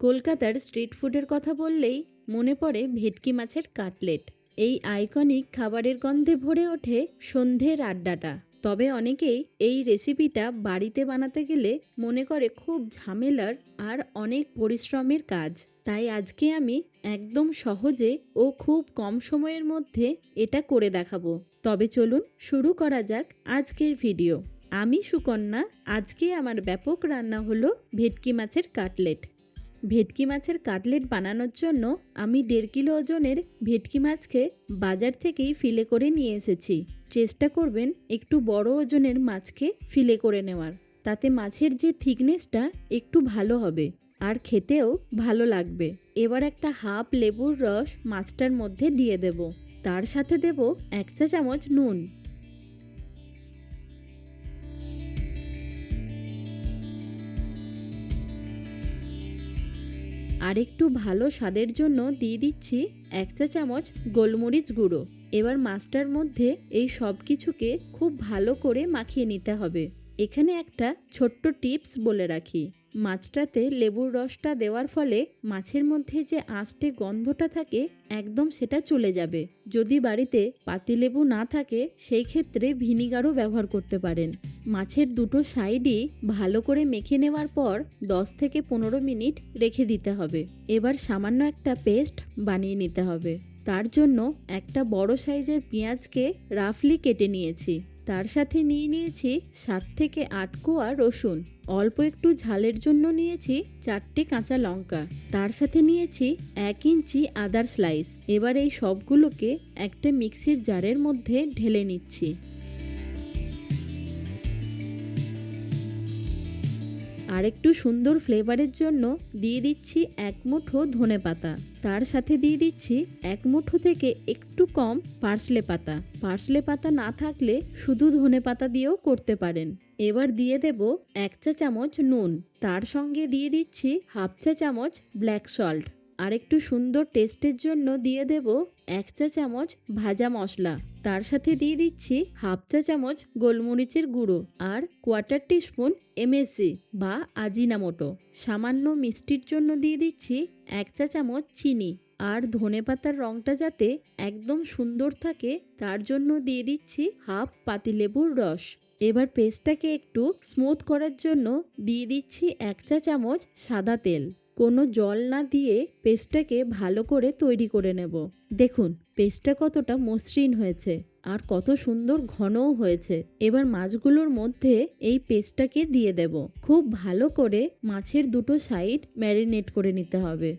কলকাতার স্ট্রিট ফুডের কথা বললেই মনে পড়ে ভেটকি মাছের কাটলেট। এই আইকনিক খাবারের গন্ধে ভরে ওঠে সন্ধ্যের আড্ডাটা। তবে অনেকেই এই রেসিপিটা বাড়িতে বানাতে গেলে মনে করে খুব ঝামেলার আর অনেক পরিশ্রমের কাজ। তাই আজকে আমি একদম সহজে ও খুব কম সময়ের মধ্যে এটা করে দেখাবো। তবে চলুন শুরু করা যাক আজকের ভিডিও। আমি সুকন্যা, আজকে আমার ব্যাপক রান্না হলো ভেটকি মাছের কাটলেট। ভেটকি মাছের কাটলেট বানানোর জন্য আমি দেড় কিলো ওজনের ভেটকি মাছকে বাজার থেকেই ফিলে করে নিয়ে এসেছি। চেষ্টা করবেন একটু বড় ওজনের মাছকে ফিলে করে নেওয়ার। তাতে মাছের যে থিকনেসটা একটু ভালো হবে আর খেতেও ভালো লাগবে। এবার একটা হাফ লেবুর রস মাছটার মধ্যে দিয়ে দেব। তার সাথে দেব এক চা চামচ নুন। আর একটু ভালো স্বাদের জন্য দিয়ে দিচ্ছি এক চা চামচ গোলমরিচ গুঁড়ো। এবার মাছটার মধ্যে এই সব কিছুকে খুব ভালো করে মাখিয়ে নিতে হবে। এখানে একটা ছোট্ট টিপস বলে রাখি। মাছটাতে লেবুর রসটা দেওয়ার ফলে মাছের মধ্যে যে আঁচটে গন্ধটা থাকে, একদম সেটা চলে যাবে। যদি বাড়িতে পাতিলেবু না থাকে, সেই ক্ষেত্রে ভিনিগারও ব্যবহার করতে পারেন। মাছের দুটো সাইডই ভালো করে মেখে নেওয়ার পর 10 থেকে পনেরো মিনিট রেখে দিতে হবে। এবার সামান্য একটা পেস্ট বানিয়ে নিতে হবে। তার জন্য একটা বড় সাইজের পেঁয়াজকে রাফলি কেটে নিয়েছি। তার সাথে নিয়ে নিয়েছি সাত থেকে আট কোয়া রসুন। অল্প একটু ঝালের জন্য নিয়েছি চারটে কাঁচা লঙ্কা। তার সাথে নিয়েছি এক ইঞ্চি আদার স্লাইস। এবার এই সবগুলোকে একটা মিক্সির জারের মধ্যে ঢেলে নিচ্ছি। আর একটু সুন্দর ফ্লেভারের জন্য দিয়ে দিচ্ছি এক মুঠো ধনে পাতা। তার সাথে দিয়ে দিচ্ছি এক মুঠো থেকে একটু কম পার্সলে পাতা। পার্সলে পাতা না থাকলে শুধু ধনে পাতা দিয়েও করতে পারেন। এবার দিয়ে দেব এক চা চামচ নুন। তার সঙ্গে দিয়ে দিচ্ছি হাফ চা চামচ ব্ল্যাক সল্ট। আর একটু সুন্দর টেস্টের জন্য দিয়ে দেব এক চা চামচ ভাজা মশলা। তার সাথে দিয়ে দিচ্ছি হাফ চা চামচ গোলমরিচের গুঁড়ো আর কোয়ার্টার টিস্পুন এমএসজি বা আজিনামোটো। সামান্য মিষ্টির জন্য দিয়ে দিচ্ছি এক চা চামচ চিনি আর ধনে পাতার রঙটা যাতে একদম সুন্দর থাকে, তার জন্য দিয়ে দিচ্ছি হাফ পাতিলেবুর রস। এবার পেস্টটাকে একটু স্মুথ করার জন্য দিয়ে দিচ্ছি এক চা চামচ সাদা তেল। কোনো জল না দিয়ে পেস্টটাকে ভালো করে তৈরি করে নেব। দেখুন, পেস্টটা কতটা মসৃণ হয়েছে আর কত সুন্দর ঘনও হয়েছে। এবার মাছগুলোর মধ্যে এই পেস্টটাকে দিয়ে দেব। খুব ভালো করে মাছের দুটো সাইড ম্যারিনেট করে নিতে হবে।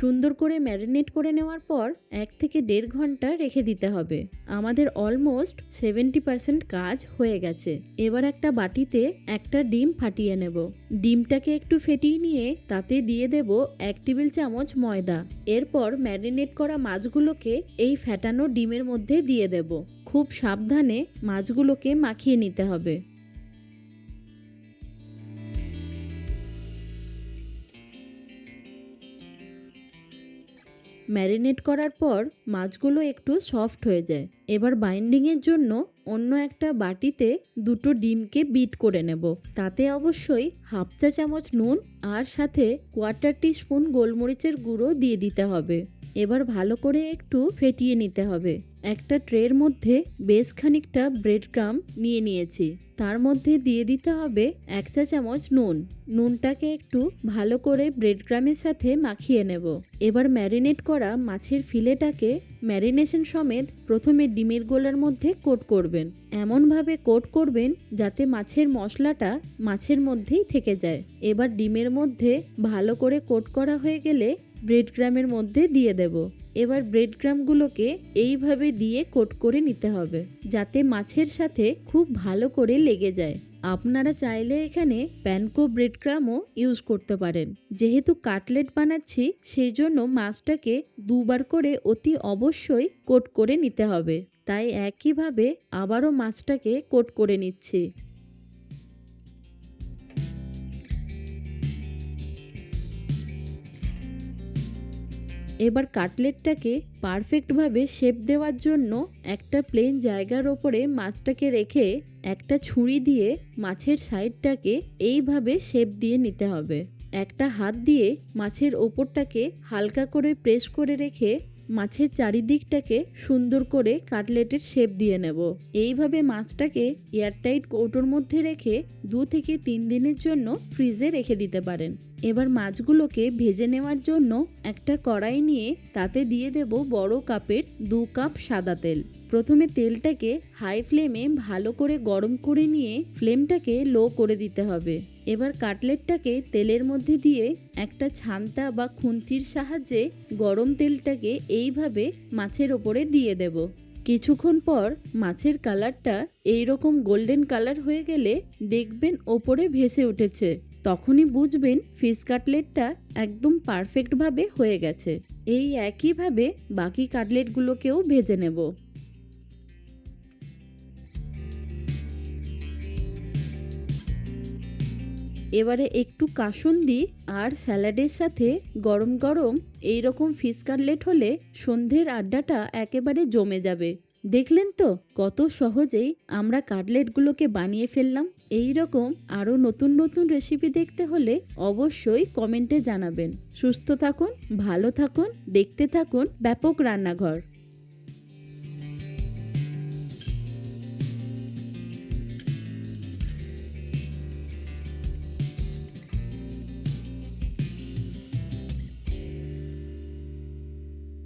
সুন্দর করে ম্যারিনেট করে নেওয়ার পর এক থেকে দেড় ঘণ্টা রেখে দিতে হবে। আমাদের অলমোস্ট সেভেন্টি পার্সেন্ট কাজ হয়ে গেছে। এবার একটা বাটিতে একটা ডিম ফাটিয়ে নেব। ডিমটাকে একটু ফেটিয়ে নিয়ে তাতে দিয়ে দেব এক টেবিল চামচ ময়দা। এরপর ম্যারিনেট করা মাছগুলোকে এই ফ্যাটানো ডিমের মধ্যে দিয়ে দেব। খুব সাবধানে মাছগুলোকে মাখিয়ে নিতে হবে। ম্যারিনেট করার পর মাছগুলো একটু সফট হয়ে যায়। এবার বাইন্ডিংয়ের জন্য অন্য একটা বাটিতে দুটো ডিমকে বিট করে নেব। তাতে অবশ্যই হাফ চা চামচ নুন আর সাথে কোয়ার্টার টিস্পুন গোলমরিচের গুঁড়ো দিয়ে দিতে হবে। এবার ভালো করে একটু ফেটিয়ে নিতে হবে। একটা ট্রের মধ্যে বেশ খানিকটা ব্রেড ক্রাম নিয়ে নিয়েছি। তার মধ্যে দিয়ে দিতে হবে এক চা চামচ নুন। নুনটাকে একটু ভালো করে ব্রেড ক্রামের সাথে মাখিয়ে নেব। এবার ম্যারিনেট করা মাছের ফিলেটাকে ম্যারিনেশন সমেত প্রথমে ডিমের গোলার মধ্যে কোট করবেন। এমনভাবে কোট করবেন যাতে মাছের মশলাটা মাছের মধ্যেই থেকে যায়। এবার ডিমের মধ্যে ভালো করে কোট করা হয়ে গেলে ব্রেড ক্রামের মধ্যে দিয়ে দেব। এবার ব্রেড ক্রামগুলোকে এইভাবে দিয়ে কোট করে নিতে হবে, যাতে মাছের সাথে খুব ভালো করে লেগে যায়। আপনারা চাইলে এখানে প্যানকো ব্রেড ক্রামও ইউজ করতে পারেন। যেহেতু কাটলেট বানাচ্ছি, সেই জন্য মাছটাকে দুবার করে অতি অবশ্যই কোট করে নিতে হবে। তাই একইভাবে আবারও মাছটাকে কোট করে নিচ্ছি। এবার কাটলেটটাকে পারফেক্টভাবে শেপ দেওয়ার জন্য একটা প্লেন জায়গার ওপরে মাছটাকে রেখে একটা ছুরি দিয়ে মাছের সাইডটাকে এইভাবে শেপ দিয়ে নিতে হবে। একটা হাত দিয়ে মাছের ওপরটাকে হালকা করে প্রেস করে রেখে মাছের চারিদিকটাকে সুন্দর করে কাটলেটের শেপ দিয়ে নেব। এইভাবে মাছটাকে এয়ারটাইট কৌটোর মধ্যে রেখে দু থেকে তিন দিনের জন্য ফ্রিজে রেখে দিতে পারেন। এবার মাছগুলোকে ভেজে নেওয়ার জন্য একটা কড়াই নিয়ে তাতে দিয়ে দেব বড় কাপের দু কাপ সাদা তেল। প্রথমে তেলটাকে হাই ফ্লেমে ভালো করে গরম করে নিয়ে ফ্লেমটাকে লো করে দিতে হবে। এবার কাটলেটটাকে তেলের মধ্যে দিয়ে একটা ছান্তা বা খুন্তির সাহায্যে গরম তেলটাকে এইভাবে মাছের ওপরে দিয়ে দেব। কিছুক্ষণ পর মাছের কালারটা এই রকম গোল্ডেন কালার হয়ে গেলে দেখবেন ওপরে ভেসে উঠেছে। তখনই বুঝবেন ফিশ কাটলেটটা একদম পারফেক্টভাবে হয়ে গেছে। এই একইভাবে বাকি কাটলেটগুলোকেও ভেজে নেব। এবারে একটু কাসুন্দি আর স্যালাডের সাথে গরম গরম এই রকম ফিশ কাটলেট হলে সন্ধ্যের আড্ডাটা একেবারে জমে যাবে। দেখলেন তো কত সহজেই আমরা কাটলেটগুলোকে বানিয়ে ফেললাম। এই রকম আরও নতুন নতুন রেসিপি দেখতে হলে অবশ্যই কমেন্টে জানাবেন। সুস্থ থাকুন, ভালো থাকুন, দেখতে থাকুন ব্যাপক রান্নাঘর।